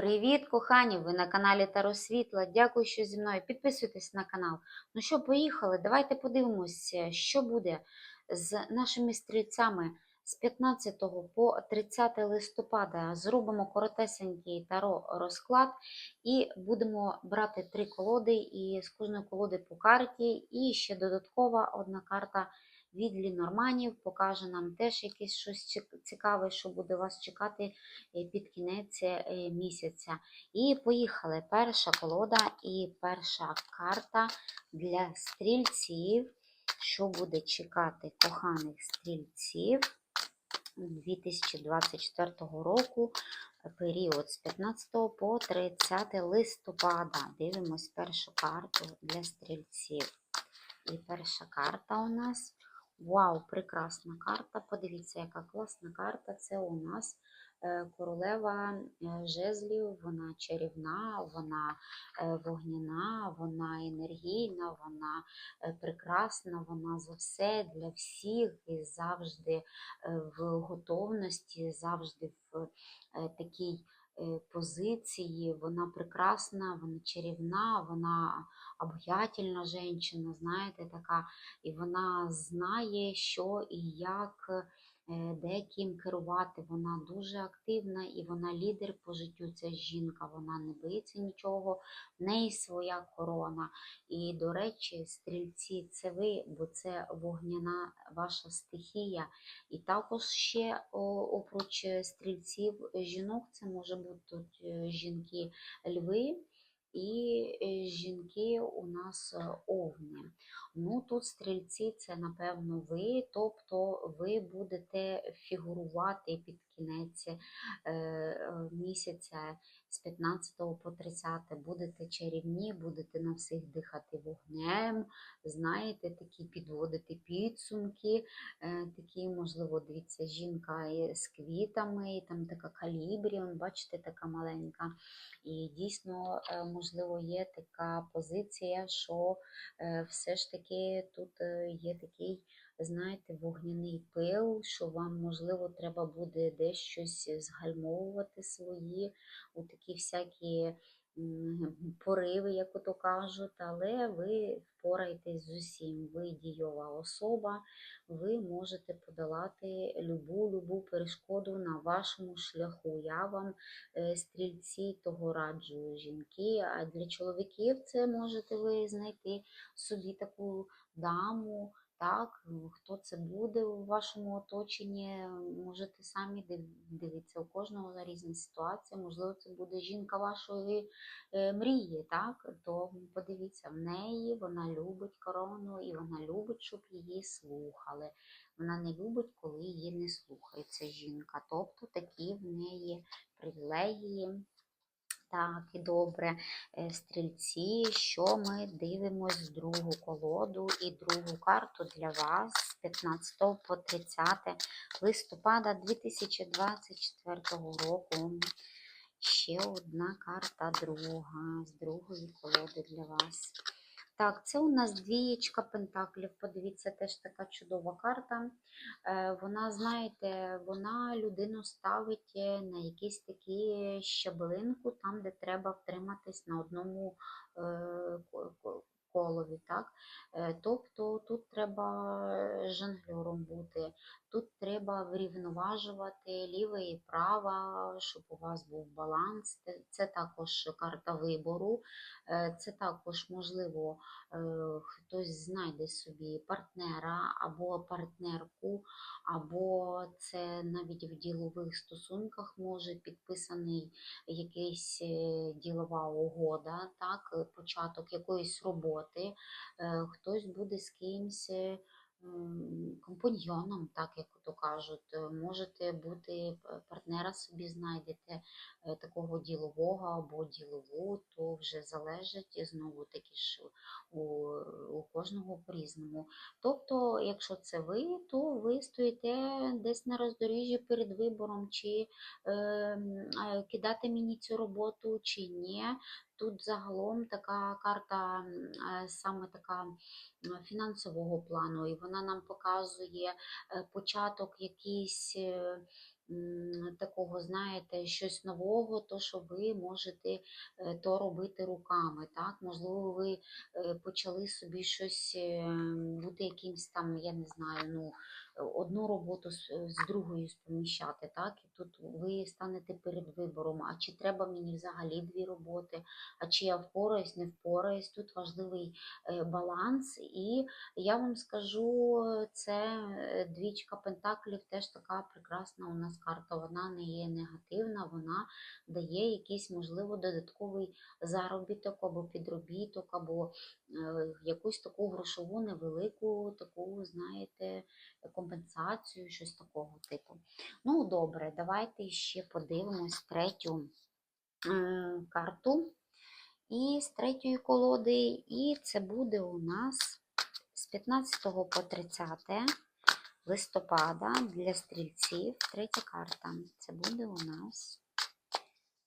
Привіт, кохані! Ви на каналі Таро Світла. Дякую, що зі мною. Підписуйтесь на канал. Ну що, поїхали? Давайте подивимося, що буде з нашими стрільцями з 15 по 30 листопада. Зробимо коротесенький таро розклад і будемо брати три колоди, і з кожної колоди по карті. І ще додаткова одна карта від Лінорманів покаже нам теж якесь щось цікаве, що буде вас чекати е, під кінець е, місяця. І поїхали. Перша колода і перша карта для стрільців. Що буде чекати коханих стрільців 2024 року, період з 15 по 30 листопада. Дивимось першу карту для стрільців. І перша карта у нас. Вау, прекрасна карта. Подивіться, яка класна карта. Це у нас е, королева е, жезлів, вона чарівна, вона е, вогняна, вона енергійна, вона прекрасна, вона за все для всіх і завжди в готовності, завжди в такій позиції. Вона прекрасна, вона чарівна, вона обаятельна жінка, знаєте, така, і вона знає, що і як е, де ким керувати. Вона дуже активна і вона лідер по життю. Ця жінка, вона не боїться нічого, в неї своя корона. І, до речі, стрільці, це ви, бо це вогняна ваша стихія. І також ще о, опруч стрільців жінок, це може бути е, жінки льви і е, жінки у нас е, овни. Ну, тут стрільці це, напевно, ви, тобто ви будете фігурувати під кінець е, місяця з 15 по 30. Будете чарівні, будете на всіх дихати вогнем, знаєте, такі підводити підсумки, е, такі, можливо, дивіться, жінка з квітами, і там така калібрі, бачите, така маленька. І дійсно, е, можливо, є така позиція, що е, все ж таки тут є такий, знаєте, вогняний пил, що вам, можливо, треба буде десь щось згальмовувати свої у такі всякі пориви, як ото кажуть, але ви впораєтесь з усім. Ви дійова особа, ви можете подолати любу любу перешкоду на вашому шляху. Я вам е, стрільці того раджу жінки, а для чоловіків це можете ви знайти собі таку даму. Так, ну, хто це буде у вашому оточенні, можете самі див- дивитися. У кожного різна ситуація. Можливо, це буде жінка вашої е, мрії, так? То подивіться, в неї вона любить корону і вона любить, щоб її слухали. Вона не любить, коли її не слухають. Ця жінка. Тобто такі в неї привілегії. Так, і добре. Е, Стрільці, що ми дивимось другу колоду і другу карту для вас з 15 по 30 листопада 2024 року. Ще одна карта друга з другої колоди для вас. Так, це у нас двієчка пентаклів. Подивіться, теж така чудова карта. Е, Вона, знаєте, вона людину ставить е, на якісь такі щаблинку, там, де треба втриматись на одному е, ко- ко- колові. Так? Тобто тут треба жонглером бути, тут треба врівноважувати ліве і праве, щоб у вас був баланс. Це- також карта вибору, Е, це також можливо е, хтось знайде собі партнера або партнерку, або це навіть в ділових стосунках може підписаний якийсь е, ділова угода, так, початок якоїсь роботи, хтось буде з кимсь. Компаньйоном, так як то кажуть, Е, можете бути партнера собі знайдете е, такого ділового або ділову, то вже залежить знову таки ж у, у кожного по-різному. Тобто, якщо це ви, то ви стоїте десь на роздоріжжі перед вибором, чи е, е, кидати мені цю роботу, чи ні. Тут загалом така карта, е, саме така фінансового плану, і вона нам показує е, початок якийсь. е, такого, знаєте, щось нового, то що ви можете е, то робити руками. Так? Можливо, ви е, почали собі щось е, бути якимсь там, я не знаю, ну, одну роботу з, з другою споміщати. Так? І тут ви станете перед вибором, а чи треба мені взагалі дві роботи, а чи я впораюсь, не впораюсь. Тут важливий баланс. І я вам скажу, це двічка пентаклів теж така прекрасна у нас карта. Вона не є негативна, вона дає якийсь, можливо, додатковий заробіток або підробіток, або е, якусь таку грошову невелику, таку, знаєте, компенсацію, щось такого типу. Ну, добре, давайте ще подивимось третю карту. І з третьої колоди, і це буде у нас з 15 по 30 листопада для стрільців. Третя карта. Це буде у нас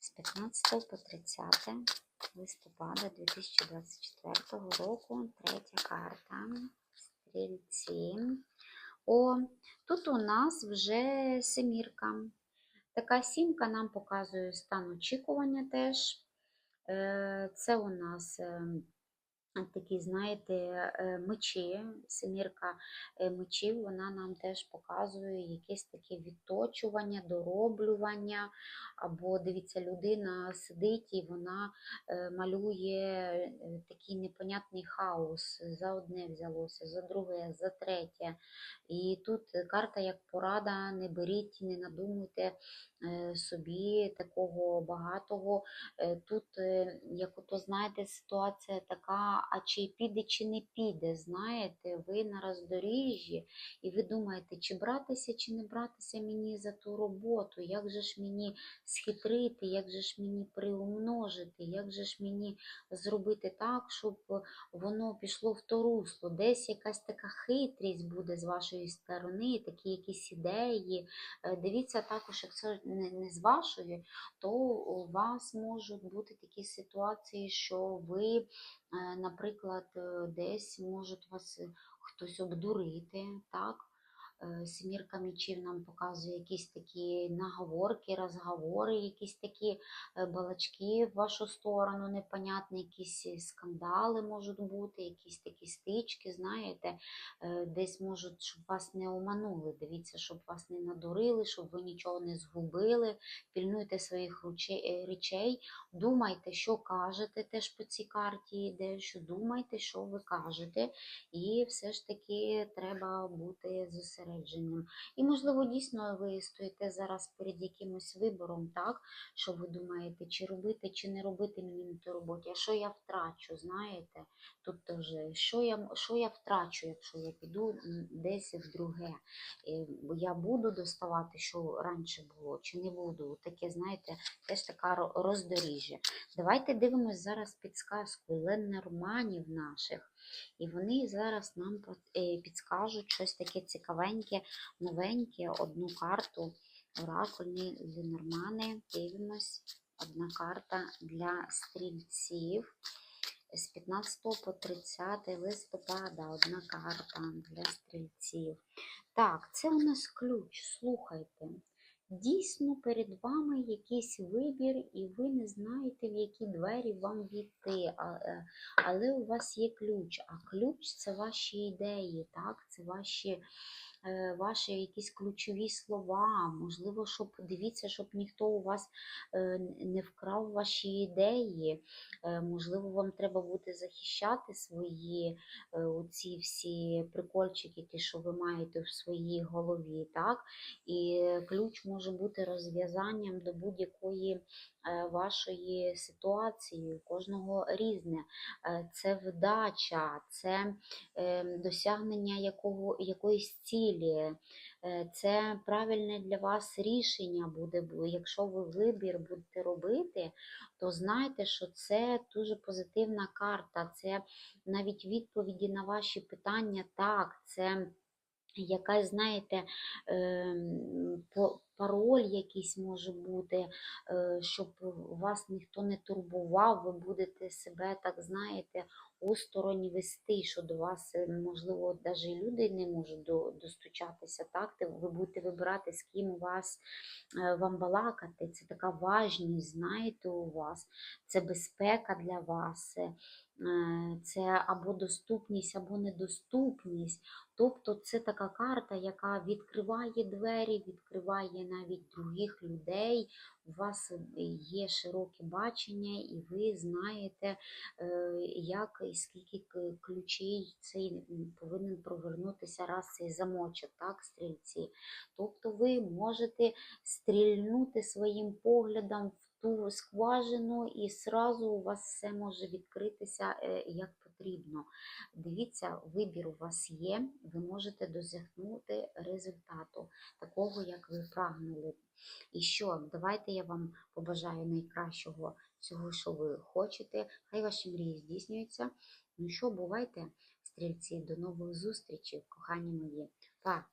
з 15 по 30 листопада 2024 року. Третя карта. Стрільці. О, тут у нас вже семірка. Така сімка нам показує стан очікування теж. Е, Це у нас е, такі, знаєте, е, мечі, семірка е, мечів, вона нам теж показує якесь таке відточування, дороблювання. Або, дивіться, людина сидить і вона е, малює такий непонятний хаос. За одне взялося, за друге, за третє. І тут карта як порада, не беріть, не надумуйте собі такого багатого. Тут, як ото, знаєте, ситуація така, а чи піде, чи не піде, знаєте, ви на роздоріжжі, і ви думаєте, чи братися, чи не братися мені за ту роботу, як же ж мені схитрити, як же ж мені приумножити, як же ж мені зробити так, щоб воно пішло в то русло. Десь якась така хитрість буде з вашої сторони, такі якісь ідеї. Е, Дивіться також, якщо не, з вашої, то у вас можуть бути такі ситуації, що ви, е, наприклад, е, десь можуть вас е, хтось обдурити, так? Е, Сімірка мечів нам показує якісь такі наговорки, розговори, якісь такі е, балачки в вашу сторону, непонятні, якісь е, скандали можуть бути, якісь такі стички, знаєте, десь можуть, щоб вас не оманули. Дивіться, щоб вас не надурили, щоб ви нічого не згубили. Пільнуйте своїх речей, думайте, що кажете, теж по цій карті йде, що думайте, що ви кажете. І все ж таки треба бути зосередженим. І, можливо, дійсно ви стоїте зараз перед якимось вибором, так, що ви думаєте, чи робити, чи не робити мені на тій роботі, а що я втрачу, знаєте? Тут теж, що я, що я втрачу, якщо я піду десь в друге. Я буду доставати, що раніше було, чи не буду. Таке, знаєте, теж така роздоріжжя. Давайте дивимось зараз підсказку Ленорманів наших. І вони зараз нам е, підскажуть щось таке цікавеньке, новеньке, одну карту. Оракульні Ленормани. Дивимось. Одна карта для стрільців. З 15 по 30 листопада одна карта для стрільців. Так, це у нас ключ. Слухайте. Дійсно, перед вами якийсь вибір, і ви не знаєте, в які двері вам війти. Е, Але у вас є ключ. А ключ це ваші ідеї, так? це ваші, е, ваші якісь ключові слова. Можливо, щоб дивіться, щоб ніхто у вас е, не вкрав ваші ідеї. Можливо, вам треба буде захищати свої оці всі прикольчики, ті, що ви маєте в своїй голові. так? І ключ може бути розв'язанням до будь-якої е, вашої ситуації, кожного різне. Е, Це вдача, це е, досягнення якого, якоїсь цілі, це правильне для вас рішення буде. Якщо ви вибір будете робити, то знайте, що це дуже позитивна карта, це навіть відповіді на ваші питання, так, це якась, знаєте, ем, пароль якийсь може бути, е, щоб вас ніхто не турбував, ви будете себе, так знаєте, осторонь вести, що до вас, е, можливо, навіть люди не можуть достучатися. Так? Ви будете вибирати, з ким вас е, вам балакати. Це така важність, знаєте, у вас, це безпека для вас. Це або доступність, або недоступність. Тобто це така карта, яка відкриває двері, відкриває навіть других людей. У вас є широке бачення, і ви знаєте, е, як і скільки ключей цей повинен провернутися раз цей замочок, так, стрільці. Тобто ви можете стрільнути своїм поглядом в ту скважину, і сразу у вас все може відкритися е, як потрібно. Дивіться, вибір у вас є, ви можете досягнути результату, такого, як ви прагнули. І що, давайте я вам побажаю найкращого цього, що ви хочете. Хай ваші мрії здійснюються. Ну що, бувайте, стрільці, до нових зустрічей, кохані мої. Па!